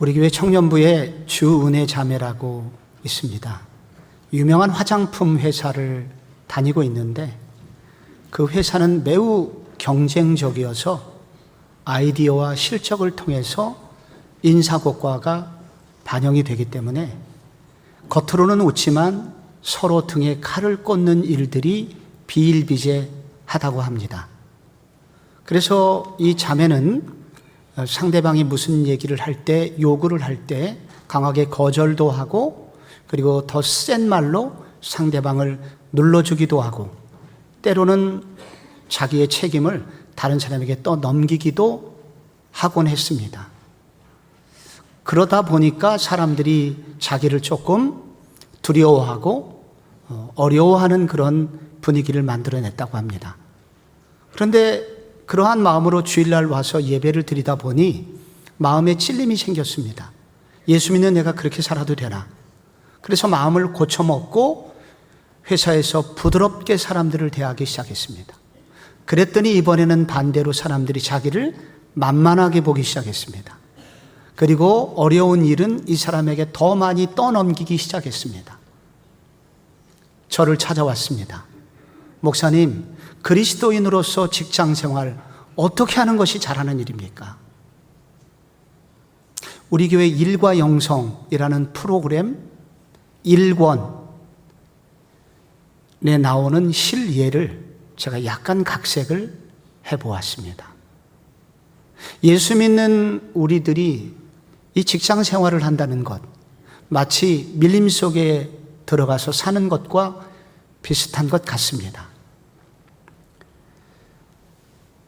우리 교회 청년부에 주은혜 자매라고 있습니다. 유명한 화장품 회사를 다니고 있는데 그 회사는 매우 경쟁적이어서 아이디어와 실적을 통해서 인사고과가 반영이 되기 때문에 겉으로는 웃지만 서로 등에 칼을 꽂는 일들이 비일비재하다고 합니다. 그래서 이 자매는 상대방이 무슨 얘기를 할 때, 요구를 할 때 강하게 거절도 하고 그리고 더 센 말로 상대방을 눌러주기도 하고 때로는 자기의 책임을 다른 사람에게 떠 넘기기도 하곤 했습니다. 그러다 보니까 사람들이 자기를 조금 두려워하고 어, 어려워하는 그런 분위기를 만들어냈다고 합니다. 그런데 그러한 마음으로 주일날 와서 예배를 드리다 보니 마음에 찔림이 생겼습니다. 예수 믿는 내가 그렇게 살아도 되나? 그래서 마음을 고쳐먹고 회사에서 부드럽게 사람들을 대하기 시작했습니다. 그랬더니 이번에는 반대로 사람들이 자기를 만만하게 보기 시작했습니다. 그리고 어려운 일은 이 사람에게 더 많이 떠넘기기 시작했습니다. 저를 찾아왔습니다. 목사님, 그리스도인으로서 직장 생활 어떻게 하는 것이 잘하는 일입니까? 우리 교회 일과 영성이라는 프로그램 1권에 나오는 실예를 제가 약간 각색을 해보았습니다. 예수 믿는 우리들이 이 직장 생활을 한다는 것, 마치 밀림 속에 들어가서 사는 것과 비슷한 것 같습니다.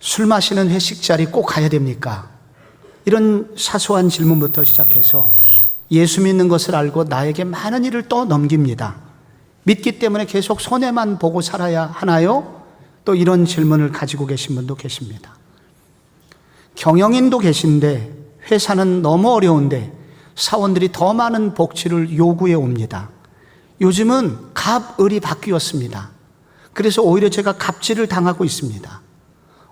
술 마시는 회식 자리 꼭 가야 됩니까? 이런 사소한 질문부터 시작해서 예수 믿는 것을 알고 나에게 많은 일을 또 넘깁니다. 믿기 때문에 계속 손해만 보고 살아야 하나요? 또 이런 질문을 가지고 계신 분도 계십니다. 경영인도 계신데 회사는 너무 어려운데 사원들이 더 많은 복지를 요구해 옵니다. 요즘은 갑을이 바뀌었습니다. 그래서 오히려 제가 갑질을 당하고 있습니다.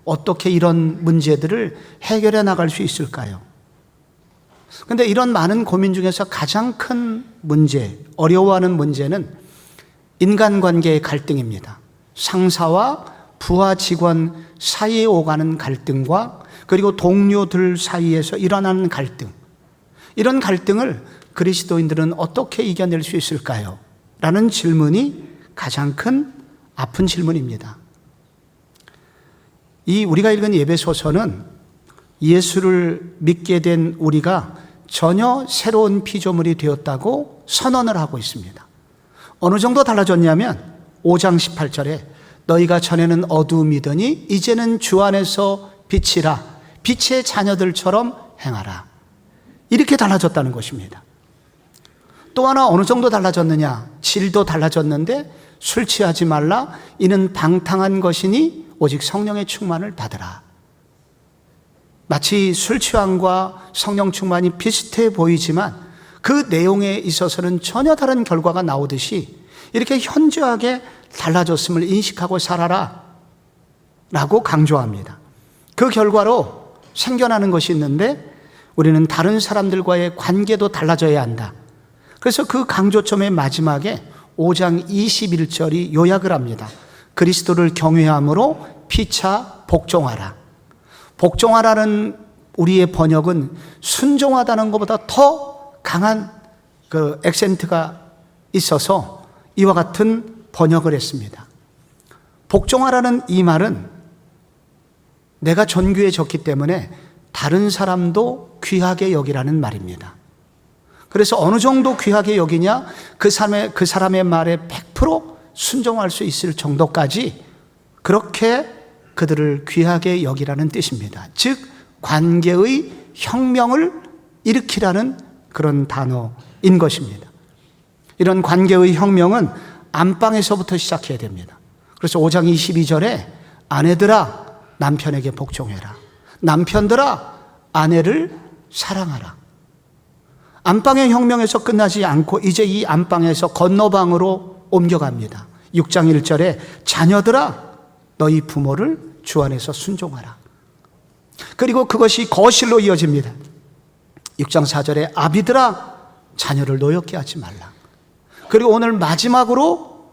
어떻게 이런 문제들을 해결해 나갈 수 있을까요? 근데 이런 많은 고민 중에서 가장 큰 문제, 어려워하는 문제는 인간관계의 갈등입니다. 상사와 부하 직원 사이에 오가는 갈등과 그리고 동료들 사이에서 일어나는 갈등. 이런 갈등을 그리스도인들은 어떻게 이겨낼 수 있을까요? 라는 질문이 가장 큰 아픈 질문입니다. 이 우리가 읽은 예배소서는 예수를 믿게 된 우리가 전혀 새로운 피조물이 되었다고 선언을 하고 있습니다. 어느 정도 달라졌냐면 5장 18절에 너희가 전에는 어두움이더니 이제는 주 안에서 빛이라 빛의 자녀들처럼 행하라. 이렇게 달라졌다는 것입니다. 또 하나 어느 정도 달라졌느냐? 질도 달라졌는데 술 취하지 말라. 이는 방탕한 것이니 오직 성령의 충만을 받으라. 마치 술 취함과 성령 충만이 비슷해 보이지만 그 내용에 있어서는 전혀 다른 결과가 나오듯이 이렇게 현저하게 달라졌음을 인식하고 살아라. 라고 강조합니다. 그 결과로 생겨나는 것이 있는데 우리는 다른 사람들과의 관계도 달라져야 한다. 그래서 그 강조점의 마지막에 5장 21절이 요약을 합니다. 그리스도를 경외함으로 피차 복종하라. 복종하라는 우리의 번역은 순종하다는 것보다 더 강한 그 액센트가 있어서 이와 같은 번역을 했습니다. 복종하라는 이 말은 내가 존귀해졌기 때문에 다른 사람도 귀하게 여기라는 말입니다. 그래서 어느 정도 귀하게 여기냐? 그 사람의, 그 사람의 말에 100% 순종할 수 있을 정도까지 그렇게 그들을 귀하게 여기라는 뜻입니다. 즉, 관계의 혁명을 일으키라는 그런 단어인 것입니다. 이런 관계의 혁명은 안방에서부터 시작해야 됩니다. 그래서 5장 22절에 아내들아 남편에게 복종해라. 남편들아 아내를 사랑하라. 안방의 혁명에서 끝나지 않고 이제 이 안방에서 건너방으로 옮겨갑니다. 6장 1절에 자녀들아 너희 부모를 주 안에서 순종하라. 그리고 그것이 거실로 이어집니다. 6장 4절에 아비들아 자녀를 노엽게 하지 말라. 그리고 오늘 마지막으로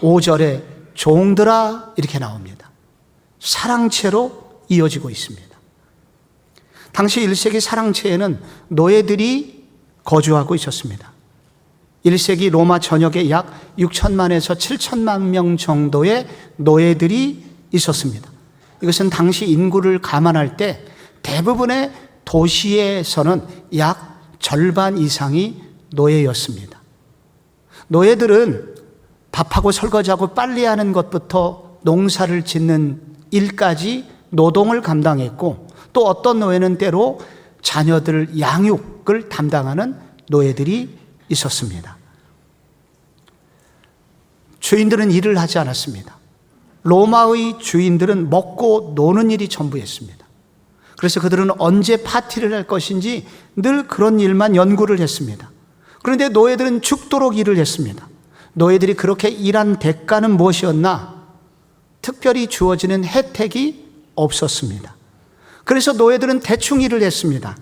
5절에 종들아 이렇게 나옵니다. 사랑채로 이어지고 있습니다. 당시 1세기 사랑채에는 노예들이 거주하고 있었습니다. 1세기 로마 전역에 약 6천만에서 7천만 명 정도의 노예들이 있었습니다. 이것은 당시 인구를 감안할 때 대부분의 도시에서는 약 절반 이상이 노예였습니다. 노예들은 밥하고 설거지하고 빨래하는 것부터 농사를 짓는 일까지 노동을 감당했고 또 어떤 노예는 때로 자녀들 양육을 담당하는 노예들이 있었습니다. 주인들은 일을 하지 않았습니다. 로마의 주인들은 먹고 노는 일이 전부였습니다. 그래서 그들은 언제 파티를 할 것인지 늘 그런 일만 연구를 했습니다. 그런데 노예들은 죽도록 일을 했습니다. 노예들이 그렇게 일한 대가는 무엇이었나? 특별히 주어지는 혜택이 없었습니다. 그래서 노예들은 대충 일을 했습니다.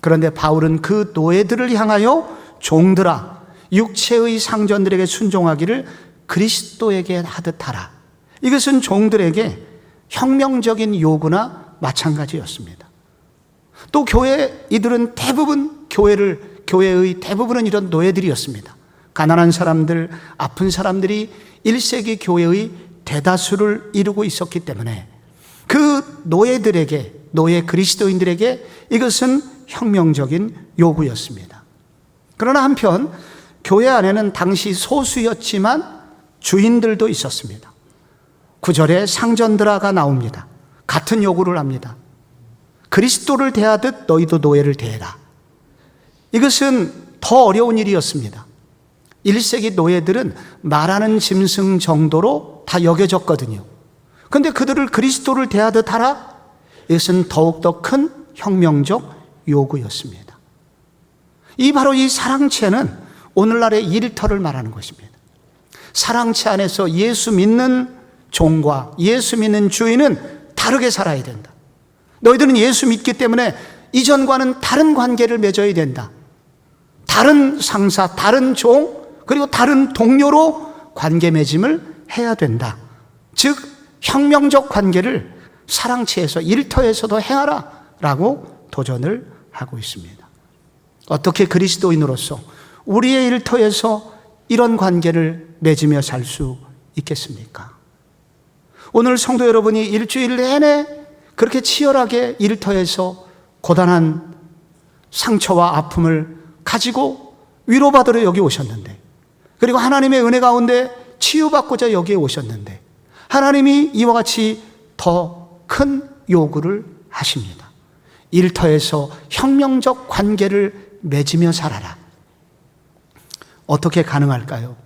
그런데 바울은 그 노예들을 향하여 종들아, 육체의 상전들에게 순종하기를 그리스도에게 하듯 하라. 이것은 종들에게 혁명적인 요구나 마찬가지였습니다. 또 교회 이들은 대부분 교회를 교회의 대부분은 이런 노예들이었습니다. 가난한 사람들, 아픈 사람들이 1세기 교회의 대다수를 이루고 있었기 때문에 그 노예들에게 노예 그리스도인들에게 이것은 혁명적인 요구였습니다. 그러나 한편 교회 안에는 당시 소수였지만 주인들도 있었습니다. 구절에 상전들아가 나옵니다. 같은 요구를 합니다. 그리스도를 대하듯 너희도 노예를 대해라. 이것은 더 어려운 일이었습니다. 1세기 노예들은 말하는 짐승 정도로 다 여겨졌거든요. 근데 그들을 그리스도를 대하듯 하라? 이것은 더욱더 큰 혁명적 요구였습니다. 이 바로 이 사랑체는 오늘날의 일터를 말하는 것입니다. 사랑체 안에서 예수 믿는 종과 예수 믿는 주인은 다르게 살아야 된다. 너희들은 예수 믿기 때문에 이전과는 다른 관계를 맺어야 된다. 다른 상사, 다른 종, 그리고 다른 동료로 관계 맺음을 해야 된다. 즉, 혁명적 관계를 사랑치에서 일터에서도 행하라 라고 도전을 하고 있습니다. 어떻게 그리스도인으로서 우리의 일터에서 이런 관계를 맺으며 살 수 있겠습니까? 오늘 성도 여러분이 일주일 내내 그렇게 치열하게 일터에서 고단한 상처와 아픔을 가지고 위로받으러 여기 오셨는데, 그리고 하나님의 은혜 가운데 치유받고자 여기에 오셨는데, 하나님이 이와 같이 더 큰 요구를 하십니다. 일터에서 혁명적 관계를 맺으며 살아라. 어떻게 가능할까요?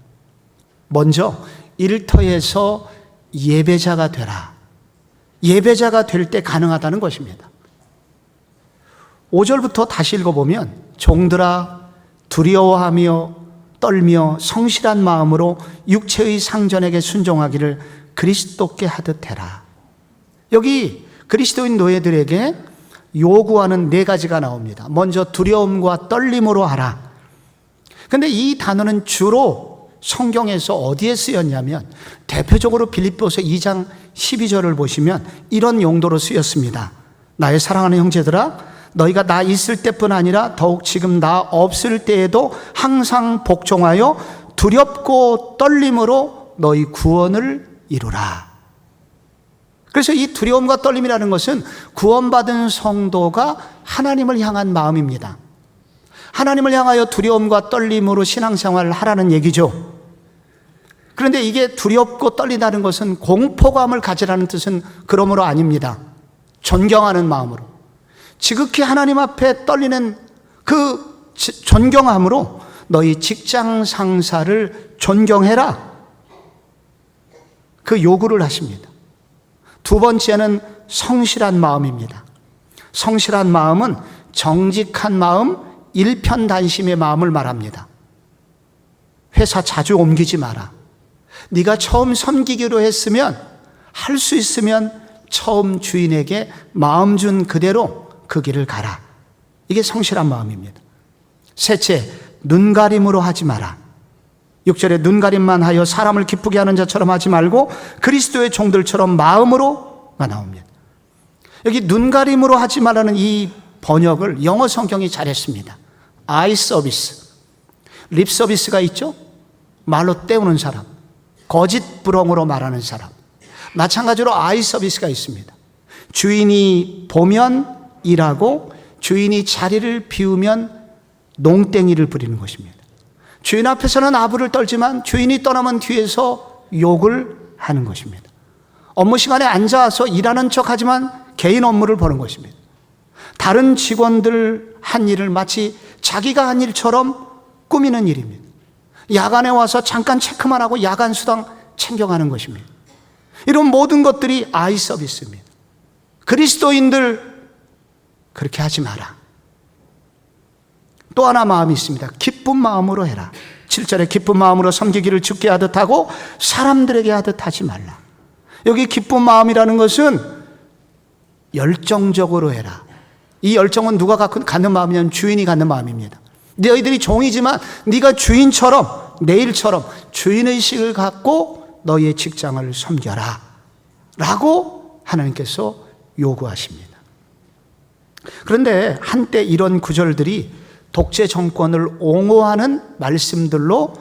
먼저 일터에서 예배자가 되라. 예배자가 될 때 가능하다는 것입니다. 5절부터 다시 읽어보면 종들아 두려워하며 떨며 성실한 마음으로 육체의 상전에게 순종하기를 그리스도께 하듯 해라. 여기 그리스도인 노예들에게 요구하는 네 가지가 나옵니다. 먼저 두려움과 떨림으로 하라. 근데 이 단어는 주로 성경에서 어디에 쓰였냐면 대표적으로 빌립보서 2장 12절을 보시면 이런 용도로 쓰였습니다. 나의 사랑하는 형제들아 너희가 나 있을 때뿐 아니라 더욱 지금 나 없을 때에도 항상 복종하여 두렵고 떨림으로 너희 구원을 이루라. 그래서 이 두려움과 떨림이라는 것은 구원받은 성도가 하나님을 향한 마음입니다. 하나님을 향하여 두려움과 떨림으로 신앙생활을 하라는 얘기죠. 그런데 이게 두렵고 떨린다는 것은 공포감을 가지라는 뜻은 그러므로 아닙니다. 존경하는 마음으로. 지극히 하나님 앞에 떨리는 그 존경함으로 너희 직장 상사를 존경해라. 그 요구를 하십니다. 두 번째는 성실한 마음입니다. 성실한 마음은 정직한 마음, 일편단심의 마음을 말합니다. 회사 자주 옮기지 마라. 네가 처음 섬기기로 했으면 할 수 있으면 처음 주인에게 마음 준 그대로 그 길을 가라. 이게 성실한 마음입니다. 셋째, 눈가림으로 하지 마라. 6절에 눈가림만 하여 사람을 기쁘게 하는 자처럼 하지 말고 그리스도의 종들처럼 마음으로가 나옵니다. 여기 눈가림으로 하지 말라는 이 번역을 영어 성경이 잘했습니다. 아이 서비스. 립 서비스가 있죠? 말로 때우는 사람. 거짓 부렁으로 말하는 사람. 마찬가지로 아이 서비스가 있습니다. 주인이 보면 일하고 주인이 자리를 비우면 농땡이를 부리는 것입니다. 주인 앞에서는 아부를 떨지만 주인이 떠나면 뒤에서 욕을 하는 것입니다. 업무 시간에 앉아서 일하는 척 하지만 개인 업무를 보는 것입니다. 다른 직원들 한 일을 마치 자기가 한 일처럼 꾸미는 일입니다. 야간에 와서 잠깐 체크만 하고 야간 수당 챙겨가는 것입니다. 이런 모든 것들이 아이 서비스입니다. 그리스도인들 그렇게 하지 마라. 또 하나 마음이 있습니다. 기쁜 마음으로 해라. 7절에 기쁜 마음으로 섬기기를 죽게 하듯 하고 사람들에게 하듯 하지 말라. 여기 기쁜 마음이라는 것은 열정적으로 해라. 이 열정은 누가 갖는 마음이냐면 주인이 갖는 마음입니다. 너희들이 종이지만 네가 주인처럼 내일처럼 주인의식을 갖고 너희의 직장을 섬겨라. 라고 하나님께서 요구하십니다. 그런데 한때 이런 구절들이 독재 정권을 옹호하는 말씀들로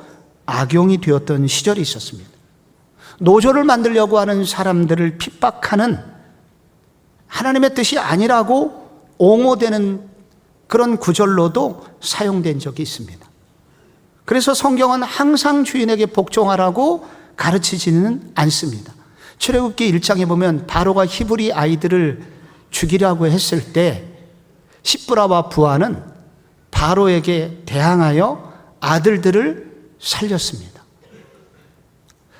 악용이 되었던 시절이 있었습니다. 노조를 만들려고 하는 사람들을 핍박하는 하나님의 뜻이 아니라고 옹호되는 그런 구절로도 사용된 적이 있습니다. 그래서 성경은 항상 주인에게 복종하라고 가르치지는 않습니다. 출애굽기 1장에 보면 바로가 히브리 아이들을 죽이려고 했을 때 시브라와 부하는 바로에게 대항하여 아들들을 살렸습니다.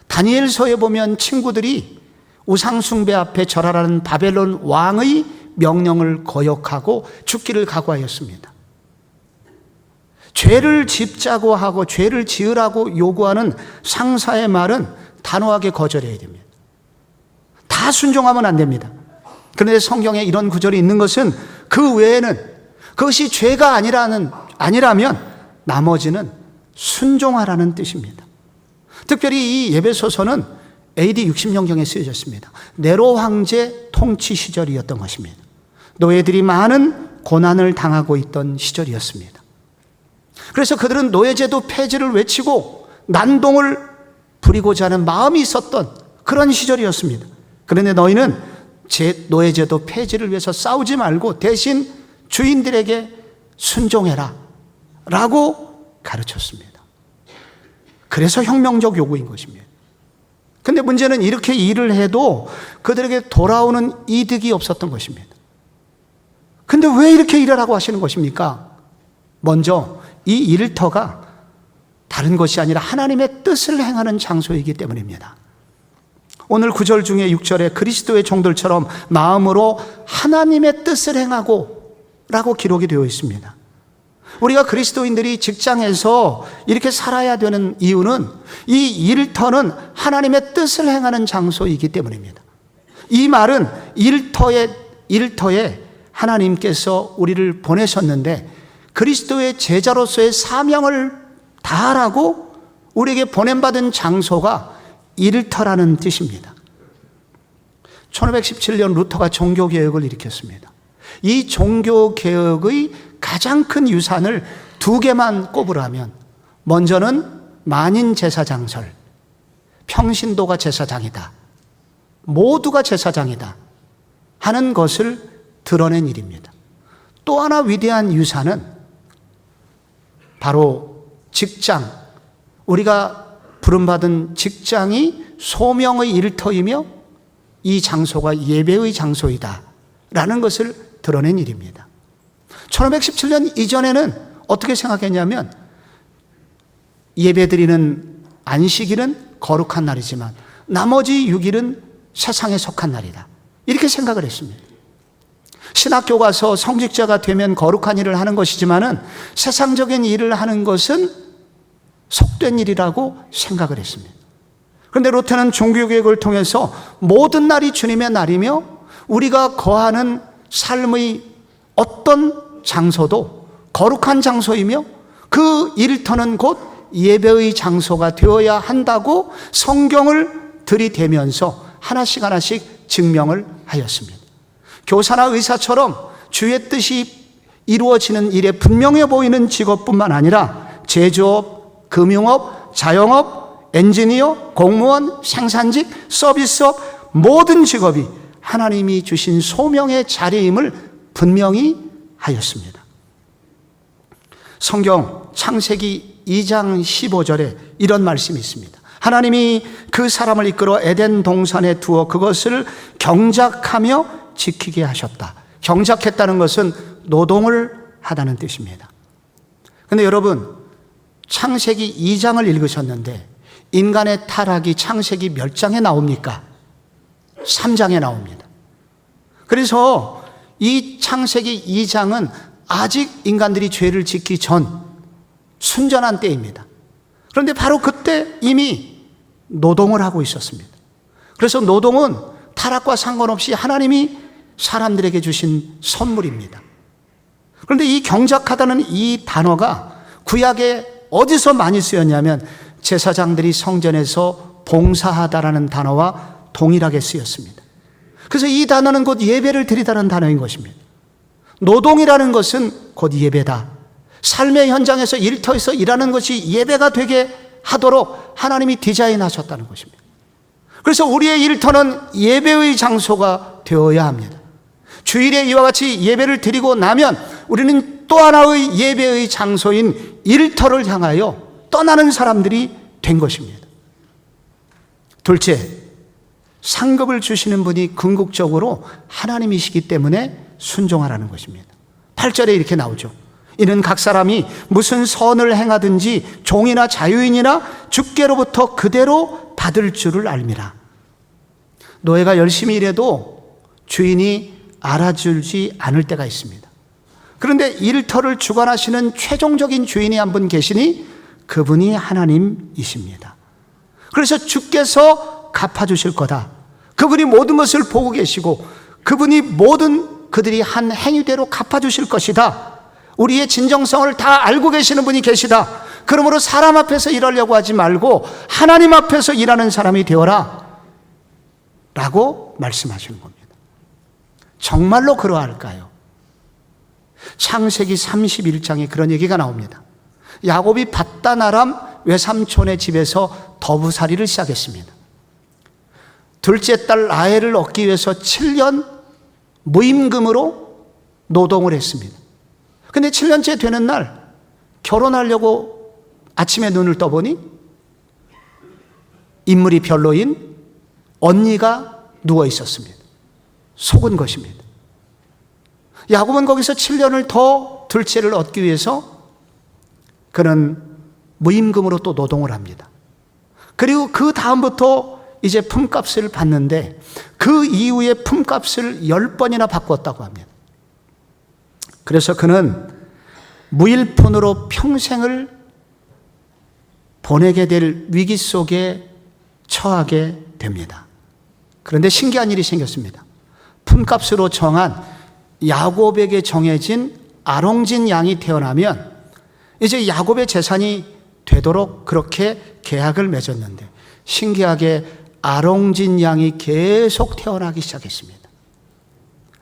다니엘서에 보면 친구들이 우상숭배 앞에 절하라는 바벨론 왕의 명령을 거역하고 죽기를 각오하였습니다. 죄를 짓자고 하고 죄를 지으라고 요구하는 상사의 말은 단호하게 거절해야 됩니다. 다 순종하면 안 됩니다. 그런데 성경에 이런 구절이 있는 것은 그 외에는 그것이 죄가 아니라는 아니라면 나머지는 순종하라는 뜻입니다. 특별히 이 예배소서는 AD 60년경에 쓰여졌습니다. 네로 황제 통치 시절이었던 것입니다. 노예들이 많은 고난을 당하고 있던 시절이었습니다. 그래서 그들은 노예제도 폐지를 외치고 난동을 부리고자 하는 마음이 있었던 그런 시절이었습니다. 그런데 너희는 제 노예제도 폐지를 위해서 싸우지 말고 대신 주인들에게 순종해라. 라고 가르쳤습니다. 그래서 혁명적 요구인 것입니다. 근데 문제는 이렇게 일을 해도 그들에게 돌아오는 이득이 없었던 것입니다. 근데 왜 이렇게 일하라고 하시는 것입니까? 먼저 이 일터가 다른 것이 아니라 하나님의 뜻을 행하는 장소이기 때문입니다. 오늘 9절 중에 6절에 그리스도의 종들처럼 마음으로 하나님의 뜻을 행하고 라고 기록이 되어 있습니다. 우리가 그리스도인들이 직장에서 이렇게 살아야 되는 이유는 이 일터는 하나님의 뜻을 행하는 장소이기 때문입니다. 이 말은 일터에, 일터에 하나님께서 우리를 보내셨는데 그리스도의 제자로서의 사명을 다하라고 우리에게 보냄받은 장소가 일터라는 뜻입니다. 1517년 루터가 종교개혁을 일으켰습니다. 이 종교 개혁의 가장 큰 유산을 두 개만 꼽으라면 먼저는 만인 제사장설, 평신도가 제사장이다. 모두가 제사장이다. 하는 것을 드러낸 일입니다. 또 하나 위대한 유산은 바로 직장, 우리가 부름받은 직장이 소명의 일터이며 이 장소가 예배의 장소이다. 라는 것을 드러낸 일입니다. 1517년 이전에는 어떻게 생각했냐면 예배드리는 안식일은 거룩한 날이지만 나머지 6일은 세상에 속한 날이다. 이렇게 생각을 했습니다. 신학교 가서 성직자가 되면 거룩한 일을 하는 것이지만은 세상적인 일을 하는 것은 속된 일이라고 생각을 했습니다. 그런데 로테는 종교개혁을 통해서 모든 날이 주님의 날이며 우리가 거하는 삶의 어떤 장소도 거룩한 장소이며 그 일터는 곧 예배의 장소가 되어야 한다고 성경을 들이대면서 하나씩 하나씩 증명을 하였습니다. 교사나 의사처럼 주의 뜻이 이루어지는 일에 분명해 보이는 직업뿐만 아니라 제조업, 금융업, 자영업, 엔지니어, 공무원, 생산직, 서비스업 모든 직업이 하나님이 주신 소명의 자리임을 분명히 하였습니다. 성경 창세기 2장 15절에 이런 말씀이 있습니다. 하나님이 그 사람을 이끌어 에덴 동산에 두어 그것을 경작하며 지키게 하셨다. 경작했다는 것은 노동을 하다는 뜻입니다. 근데 여러분, 창세기 2장을 읽으셨는데 인간의 타락이 창세기 몇 장에 나옵니까? 3장에 나옵니다. 그래서 이 창세기 2장은 아직 인간들이 죄를 짓기 전 순전한 때입니다. 그런데 바로 그때 이미 노동을 하고 있었습니다. 그래서 노동은 타락과 상관없이 하나님이 사람들에게 주신 선물입니다. 그런데 이 경작하다는 이 단어가 구약에 어디서 많이 쓰였냐면 제사장들이 성전에서 봉사하다라는 단어와 동일하게 쓰였습니다. 그래서 이 단어는 곧 예배를 드리다는 단어인 것입니다. 노동이라는 것은 곧 예배다. 삶의 현장에서 일터에서 일하는 것이 예배가 되게 하도록 하나님이 디자인하셨다는 것입니다. 그래서 우리의 일터는 예배의 장소가 되어야 합니다. 주일에 이와 같이 예배를 드리고 나면 우리는 또 하나의 예배의 장소인 일터를 향하여 떠나는 사람들이 된 것입니다. 둘째, 상급을 주시는 분이 궁극적으로 하나님이시기 때문에 순종하라는 것입니다. 8절에 이렇게 나오죠. 이는 각 사람이 무슨 선을 행하든지 종이나 자유인이나 주께로부터 그대로 받을 줄을 알미라. 노예가 열심히 일해도 주인이 알아주지 않을 때가 있습니다. 그런데 일터를 주관하시는 최종적인 주인이 한 분 계시니 그분이 하나님이십니다. 그래서 주께서 갚아주실 거다. 그분이 모든 것을 보고 계시고 그분이 모든 그들이 한 행위대로 갚아주실 것이다. 우리의 진정성을 다 알고 계시는 분이 계시다. 그러므로 사람 앞에서 일하려고 하지 말고 하나님 앞에서 일하는 사람이 되어라. 라고 말씀하시는 겁니다. 정말로 그러할까요? 창세기 31장에 그런 얘기가 나옵니다. 야곱이 바다나람 외삼촌의 집에서 더부살이를 시작했습니다. 둘째 딸 라헬을 얻기 위해서 7년 무임금으로 노동을 했습니다. 근데 7년째 되는 날 결혼하려고 아침에 눈을 떠보니 인물이 별로인 언니가 누워 있었습니다. 속은 것입니다. 야곱은 거기서 7년을 더 둘째를 얻기 위해서 그는 무임금으로 또 노동을 합니다. 그리고 그 다음부터 이제 품값을 받는데 그 이후에 품값을 10번이나 바꿨다고 합니다. 그래서 그는 무일푼으로 평생을 보내게 될 위기 속에 처하게 됩니다. 그런데 신기한 일이 생겼습니다. 품값으로 정한 야곱에게 정해진 아롱진 양이 태어나면 이제 야곱의 재산이 되도록 그렇게 계약을 맺었는데 신기하게 아롱진 양이 계속 태어나기 시작했습니다.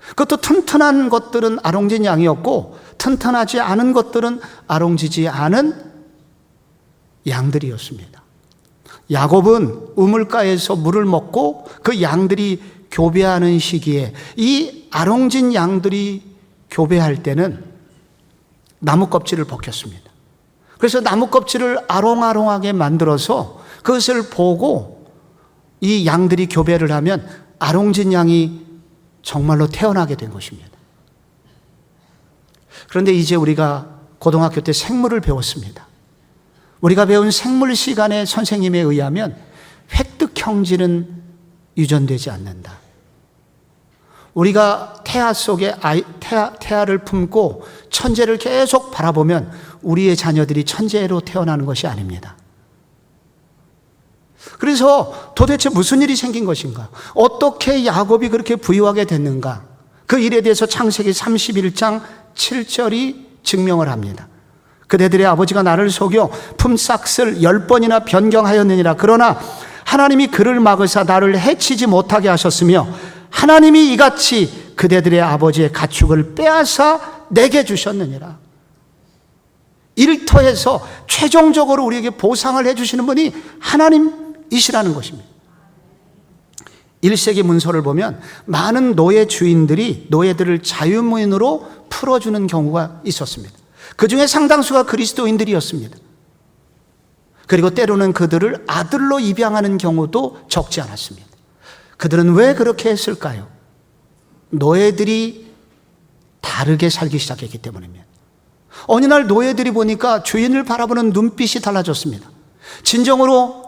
그것도 튼튼한 것들은 아롱진 양이었고 튼튼하지 않은 것들은 아롱지지 않은 양들이었습니다. 야곱은 우물가에서 물을 먹고 그 양들이 교배하는 시기에 이 아롱진 양들이 교배할 때는 나무 껍질을 벗겼습니다. 그래서 나무 껍질을 아롱아롱하게 만들어서 그것을 보고 이 양들이 교배를 하면 아롱진 양이 정말로 태어나게 된 것입니다. 그런데 이제 우리가 고등학교 때 생물을 배웠습니다. 우리가 배운 생물 시간의 선생님에 의하면 획득 형질은 유전되지 않는다. 우리가 태아 속에 아이, 태아, 태아를 품고 천재를 계속 바라보면 우리의 자녀들이 천재로 태어나는 것이 아닙니다. 그래서 도대체 무슨 일이 생긴 것인가? 어떻게 야곱이 그렇게 부유하게 됐는가? 그 일에 대해서 창세기 31장 7절이 증명을 합니다. 그대들의 아버지가 나를 속여 품삯을 열 번이나 변경하였느니라. 그러나 하나님이 그를 막으사 나를 해치지 못하게 하셨으며 하나님이 이같이 그대들의 아버지의 가축을 빼앗아 내게 주셨느니라. 일터에서 최종적으로 우리에게 보상을 해주시는 분이 하나님 이시라는 것입니다. 1세기 문서를 보면 많은 노예 주인들이 노예들을 자유무인으로 풀어주는 경우가 있었습니다. 그 중에 상당수가 그리스도인들이었습니다. 그리고 때로는 그들을 아들로 입양하는 경우도 적지 않았습니다. 그들은 왜 그렇게 했을까요? 노예들이 다르게 살기 시작했기 때문입니다. 어느 날 노예들이 보니까 주인을 바라보는 눈빛이 달라졌습니다. 진정으로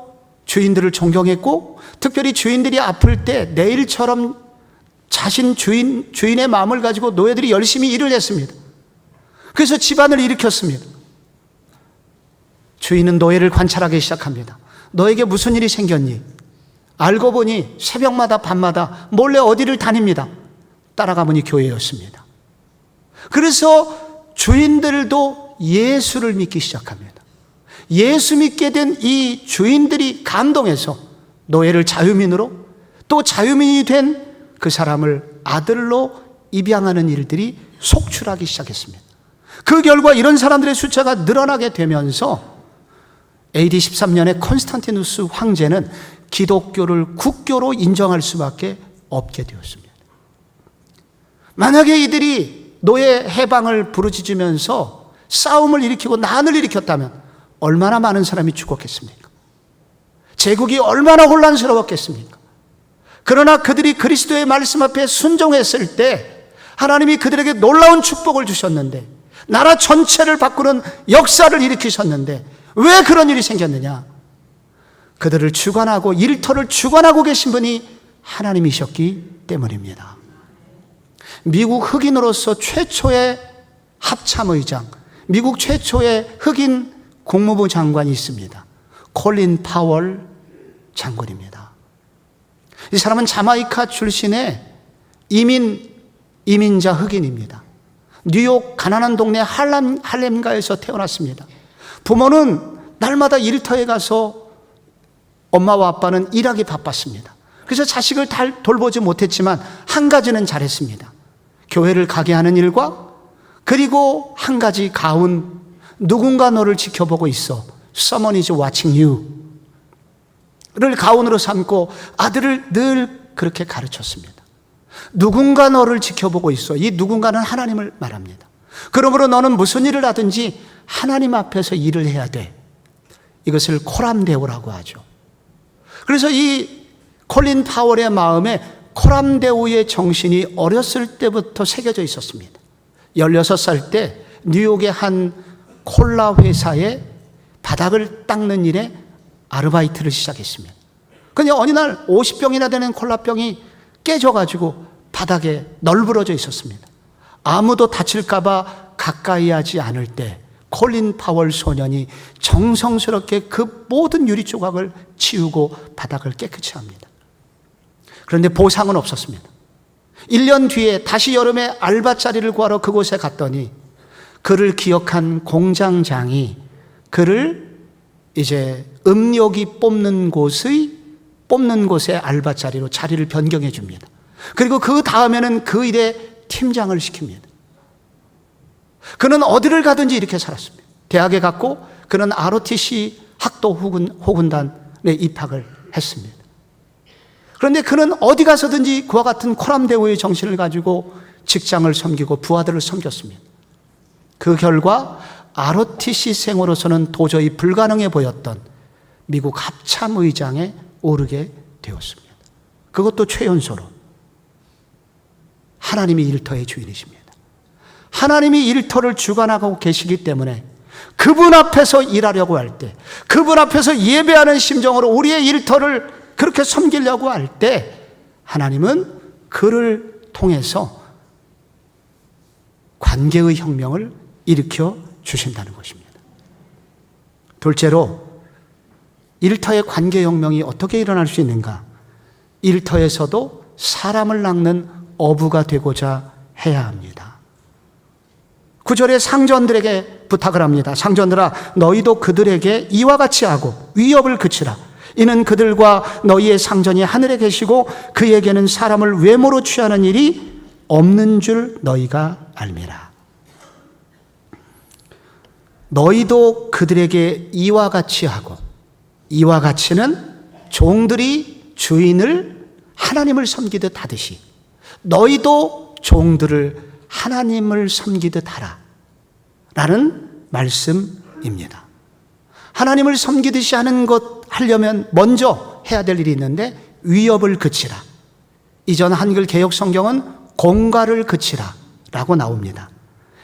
주인들을 존경했고, 특별히 주인들이 아플 때 내일처럼 자신 주인, 주인의 마음을 가지고 노예들이 열심히 일을 했습니다. 그래서 집안을 일으켰습니다. 주인은 노예를 관찰하기 시작합니다. 너에게 무슨 일이 생겼니? 알고 보니 새벽마다 밤마다 몰래 어디를 다닙니다. 따라가 보니 교회였습니다. 그래서 주인들도 예수를 믿기 시작합니다. 예수 믿게 된 이 주인들이 감동해서 노예를 자유민으로 또 자유민이 된 그 사람을 아들로 입양하는 일들이 속출하기 시작했습니다. 그 결과 이런 사람들의 숫자가 늘어나게 되면서 AD 13년에 콘스탄티누스 황제는 기독교를 국교로 인정할 수밖에 없게 되었습니다. 만약에 이들이 노예 해방을 부르짖으면서 싸움을 일으키고 난을 일으켰다면 얼마나 많은 사람이 죽었겠습니까? 제국이 얼마나 혼란스러웠겠습니까? 그러나 그들이 그리스도의 말씀 앞에 순종했을 때 하나님이 그들에게 놀라운 축복을 주셨는데 나라 전체를 바꾸는 역사를 일으키셨는데 왜 그런 일이 생겼느냐? 그들을 주관하고 일터를 주관하고 계신 분이 하나님이셨기 때문입니다. 미국 흑인으로서 최초의 합참의장, 미국 최초의 흑인 국무부 장관이 있습니다. 콜린 파월 장군입니다. 이 사람은 자마이카 출신의 이민, 이민자 흑인입니다. 뉴욕 가난한 동네 할람, 할렘가에서 태어났습니다. 부모는 날마다 일터에 가서 엄마와 아빠는 일하기 바빴습니다. 그래서 자식을 잘 돌보지 못했지만 한 가지는 잘했습니다. 교회를 가게 하는 일과 그리고 한 가지 가운 누군가 너를 지켜보고 있어. Someone is watching you. 를 가운으로 삼고 아들을 늘 그렇게 가르쳤습니다. 누군가 너를 지켜보고 있어. 이 누군가는 하나님을 말합니다. 그러므로 너는 무슨 일을 하든지 하나님 앞에서 일을 해야 돼. 이것을 코람데오라고 하죠. 그래서 이 콜린 파월의 마음에 코람데오의 정신이 어렸을 때부터 새겨져 있었습니다. 16살 때 뉴욕의 한 콜라 회사에 바닥을 닦는 일에 아르바이트를 시작했습니다. 근데 어느 날 50병이나 되는 콜라병이 깨져가지고 바닥에 널브러져 있었습니다. 아무도 다칠까봐 가까이 하지 않을 때 콜린 파월 소년이 정성스럽게 그 모든 유리 조각을 치우고 바닥을 깨끗이 합니다. 그런데 보상은 없었습니다. 1년 뒤에 다시 여름에 알바 자리를 구하러 그곳에 갔더니 그를 기억한 공장장이 그를 이제 음력이 뽑는 곳의 뽑는 곳에 알바 자리로 자리를 변경해 줍니다. 그리고 그 다음에는 그 일에 팀장을 시킵니다. 그는 어디를 가든지 이렇게 살았습니다. 대학에 갔고 그는 ROTC 학도 혹은 호군단에 입학을 했습니다. 그런데 그는 어디 가서든지 그와 같은 코람대우의 정신을 가지고 직장을 섬기고 부하들을 섬겼습니다. 그 결과 ROTC 생으로서는 도저히 불가능해 보였던 미국 합참의장에 오르게 되었습니다. 그것도 최연소로. 하나님이 일터의 주인이십니다. 하나님이 일터를 주관하고 계시기 때문에 그분 앞에서 일하려고 할 때, 그분 앞에서 예배하는 심정으로 우리의 일터를 그렇게 섬기려고 할 때, 하나님은 그를 통해서 관계의 혁명을 일으켜 주신다는 것입니다. 둘째로, 일터의 관계 혁명이 어떻게 일어날 수 있는가? 일터에서도 사람을 낚는 어부가 되고자 해야 합니다. 구절에 상전들에게 부탁을 합니다. 상전들아 너희도 그들에게 이와 같이 하고 위협을 그치라. 이는 그들과 너희의 상전이 하늘에 계시고 그에게는 사람을 외모로 취하는 일이 없는 줄 너희가 알미라. 너희도 그들에게 이와 같이 하고 이와 같이는 종들이 주인을 하나님을 섬기듯 하듯이 너희도 종들을 하나님을 섬기듯 하라. 라는 말씀입니다. 하나님을 섬기듯이 하는 것 하려면 먼저 해야 될 일이 있는데 위협을 그치라. 이전 한글 개혁 성경은 공갈을 그치라 라고 나옵니다.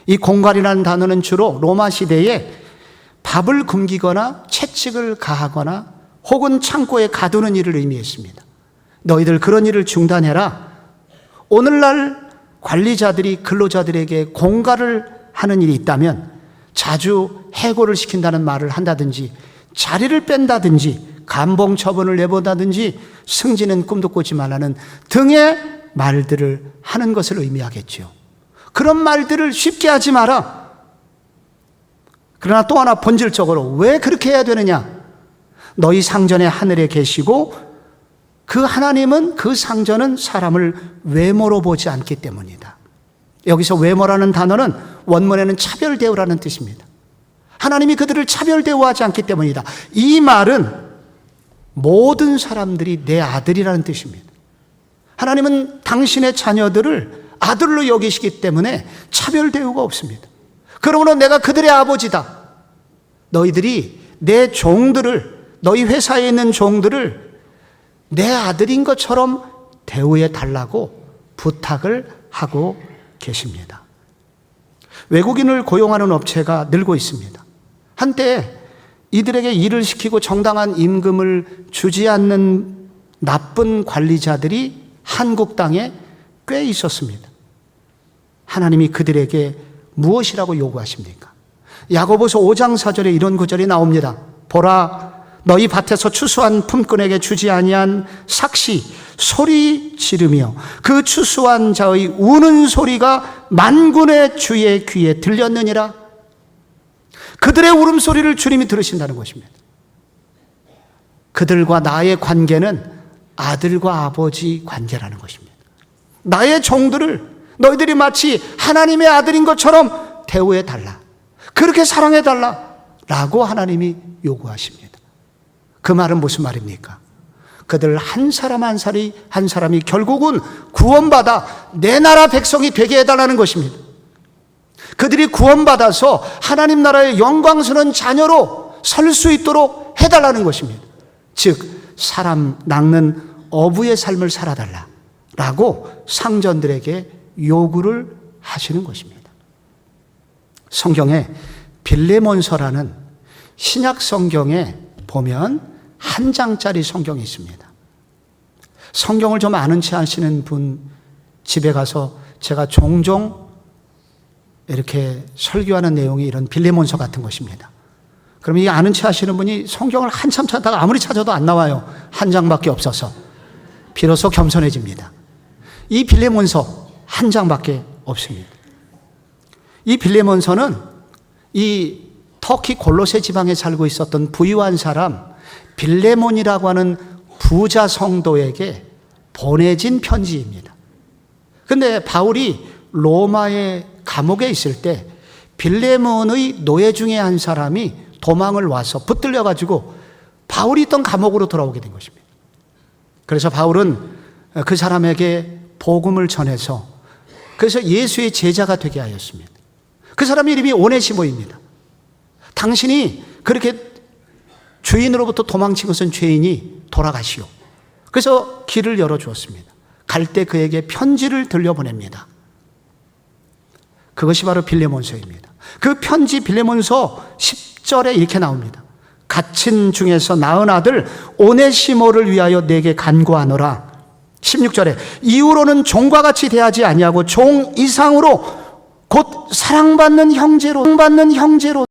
이 공갈이라는 단어는 주로 로마 시대에 밥을 굶기거나 채찍을 가하거나 혹은 창고에 가두는 일을 의미했습니다. 너희들 그런 일을 중단해라. 오늘날 관리자들이 근로자들에게 공갈을 하는 일이 있다면 자주 해고를 시킨다는 말을 한다든지 자리를 뺀다든지 감봉 처분을 내보다든지 승진은 꿈도 꾸지 말라는 등의 말들을 하는 것을 의미하겠지요. 그런 말들을 쉽게 하지 마라. 그러나 또 하나 본질적으로 왜 그렇게 해야 되느냐? 너희 상전의 하늘에 계시고 그 하나님은 그 상전은 사람을 외모로 보지 않기 때문이다. 여기서 외모라는 단어는 원문에는 차별 대우라는 뜻입니다. 하나님이 그들을 차별 대우하지 않기 때문이다. 이 말은 모든 사람들이 내 아들이라는 뜻입니다. 하나님은 당신의 자녀들을 아들로 여기시기 때문에 차별 대우가 없습니다. 그러므로 내가 그들의 아버지다. 너희들이 내 종들을 너희 회사에 있는 종들을 내 아들인 것처럼 대우해 달라고 부탁을 하고 계십니다. 외국인을 고용하는 업체가 늘고 있습니다. 한때 이들에게 일을 시키고 정당한 임금을 주지 않는 나쁜 관리자들이 한국 땅에 꽤 있었습니다. 하나님이 그들에게 무엇이라고 요구하십니까? 야고보서 5장 4절에 이런 구절이 나옵니다. 보라 너희 밭에서 추수한 품꾼에게 주지 아니한 삭시 소리 지르며 그 추수한 자의 우는 소리가 만군의 주의 귀에 들렸느니라. 그들의 울음소리를 주님이 들으신다는 것입니다. 그들과 나의 관계는 아들과 아버지 관계라는 것입니다. 나의 종들을 너희들이 마치 하나님의 아들인 것처럼 대우해 달라. 그렇게 사랑해 달라. 라고 하나님이 요구하십니다. 그 말은 무슨 말입니까? 그들 한 사람 한 사람이 한 사람이 결국은 구원받아 내 나라 백성이 되게 해달라는 것입니다. 그들이 구원받아서 하나님 나라의 영광스러운 자녀로 설 수 있도록 해달라는 것입니다. 즉, 사람 낚는 어부의 삶을 살아달라. 라고 상전들에게 요구를 하시는 것입니다. 성경에 빌레몬서라는 신약 성경에 보면 한 장짜리 성경이 있습니다. 성경을 좀 아는 체 하시는 분 집에 가서 제가 종종 이렇게 설교하는 내용이 이런 빌레몬서 같은 것입니다. 그럼 이 아는 체 하시는 분이 성경을 한참 찾다가 아무리 찾아도 안 나와요. 한 장밖에 없어서. 비로소 겸손해집니다. 이 빌레몬서 한 장밖에 없습니다. 이 빌레몬서는 이 터키 골로새 지방에 살고 있었던 부유한 사람 빌레몬이라고 하는 부자 성도에게 보내진 편지입니다. 근데 바울이 로마의 감옥에 있을 때 빌레몬의 노예 중에 한 사람이 도망을 와서 붙들려 가지고 바울이 있던 감옥으로 돌아오게 된 것입니다. 그래서 바울은 그 사람에게 복음을 전해서 그래서 예수의 제자가 되게 하였습니다. 그 사람 이름이 오네시모입니다. 당신이 그렇게 주인으로부터 도망친 것은 죄인이 돌아가시오. 그래서 길을 열어주었습니다. 갈 때 그에게 편지를 들려보냅니다. 그것이 바로 빌레몬서입니다. 그 편지 빌레몬서 10절에 이렇게 나옵니다. 갇힌 중에서 낳은 아들 오네시모를 위하여 내게 간구하노라. 16절에 이후로는 종과 같이 대하지 아니하고 종 이상으로 곧 사랑받는 형제로 받는 형제로